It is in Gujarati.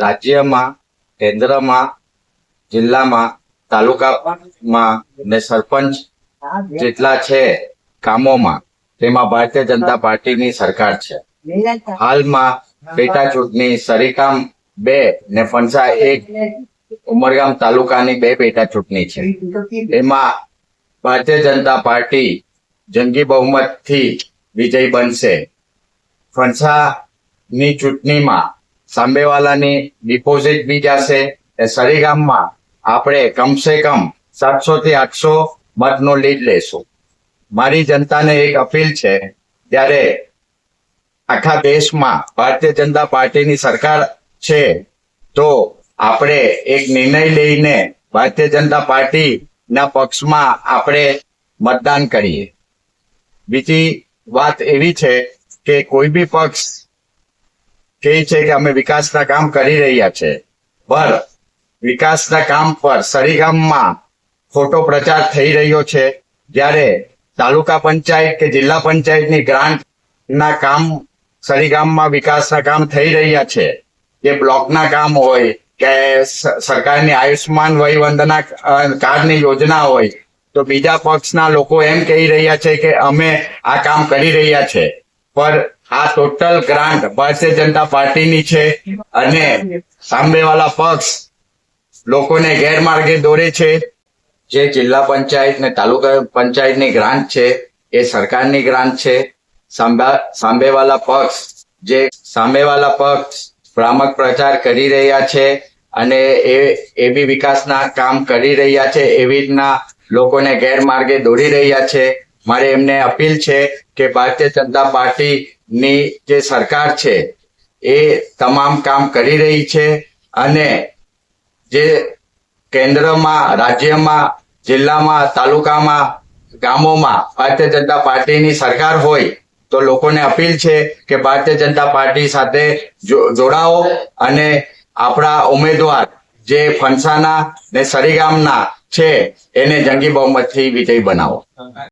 રાજ્યમાં, કેન્દ્રમાં, જિલ્લામાં, તાલુકામાં ને સરપંચ જેટલા છે કામોમાં તેમાં ભારતીય જનતા પાર્ટીની સરકાર છે. હાલમાં પેટા ચૂંટણી સરીકામ બે ને ફણસા એક, ઉમરગામ તાલુકાની બે પેટા ચૂંટણી છે. એમાં ભારતીય જનતા પાર્ટી જંગી બહુમતથી વિજય બનશે. ફણસાની ચૂંટણીમાં સાંબેવાલાની ડિપોઝિટ બી જશે. એ સરીગામમાં આપણે કમસે કમ સાતસો થી આઠસો મતનો લીડ લેશું. મારી જનતાને એક અપીલ છે ત્યારે આખા દેશમાં ભારતીય જનતા પાર્ટીની સરકાર છે, તો આપણે એક નિર્ણય લઈને ભારતીય જનતા પાર્ટીના પક્ષમાં આપણે મતદાન કરીએ. બીજી વાત એવી છે કે કોઈ બી પક્ષ કહે છે કે અમે વિકાસના કામ કરી રહ્યા છે. પર વિકાસના કામ પર સરીગામમાં ખોટો પ્રચાર થઈ રહ્યો છે. જ્યારે તાલુકા પંચાયત કે જિલ્લા પંચાયતની ગ્રાન્ટના કામ સરીગામમાં વિકાસના કામ થઈ રહ્યા છે. જે બ્લોકના કામ હોય કે સરકારની આયુષ્યમાન વય વંદના કાર્ડની યોજના હોય, તો બીજા પક્ષના લોકો એમ કહી રહ્યા છે કે અમે આ કામ કરી રહ્યા છે. પર આ ટોટલ ગ્રાન્ટ ભારતીય જનતા પાર્ટીની છે અને સાંબેવાલા પક્ષ લોકોને ગેરમાર્ગે દોરે છે. જે જિલ્લા પંચાયત ને તાલુકા પંચાયતની ગ્રાન્ટ છે, એ સરકારની ગ્રાન્ટ છે. સાંબા, સાંબેવાલા પક્ષ જે સાંબેવાલા પક્ષ ભ્રામક પ્રચાર કરી રહ્યા છે અને એ એ બી વિકાસના કામ કરી રહ્યા છે એવી રીતના લોકોને ગેરમાર્ગે દોરી રહ્યા છે. મારે એમને અપીલ છે કે ભારતીય જનતા પાર્ટીની જે સરકાર છે, એ તમામ કામ કરી રહી છે અને જે કેન્દ્રમાં, રાજ્યમાં, જિલ્લામાં, તાલુકામાં, ગામોમાં ભારતીય જનતા પાર્ટીની સરકાર હોય તો લોકોને અપીલ છે કે ભારતીય જનતા પાર્ટી સાથે જોડાઓ અને આપણા ઉમેદવાર જે ફણસાના ને સરીગામના છે, એને જંગી બહુમતથી વિજય બનાવો.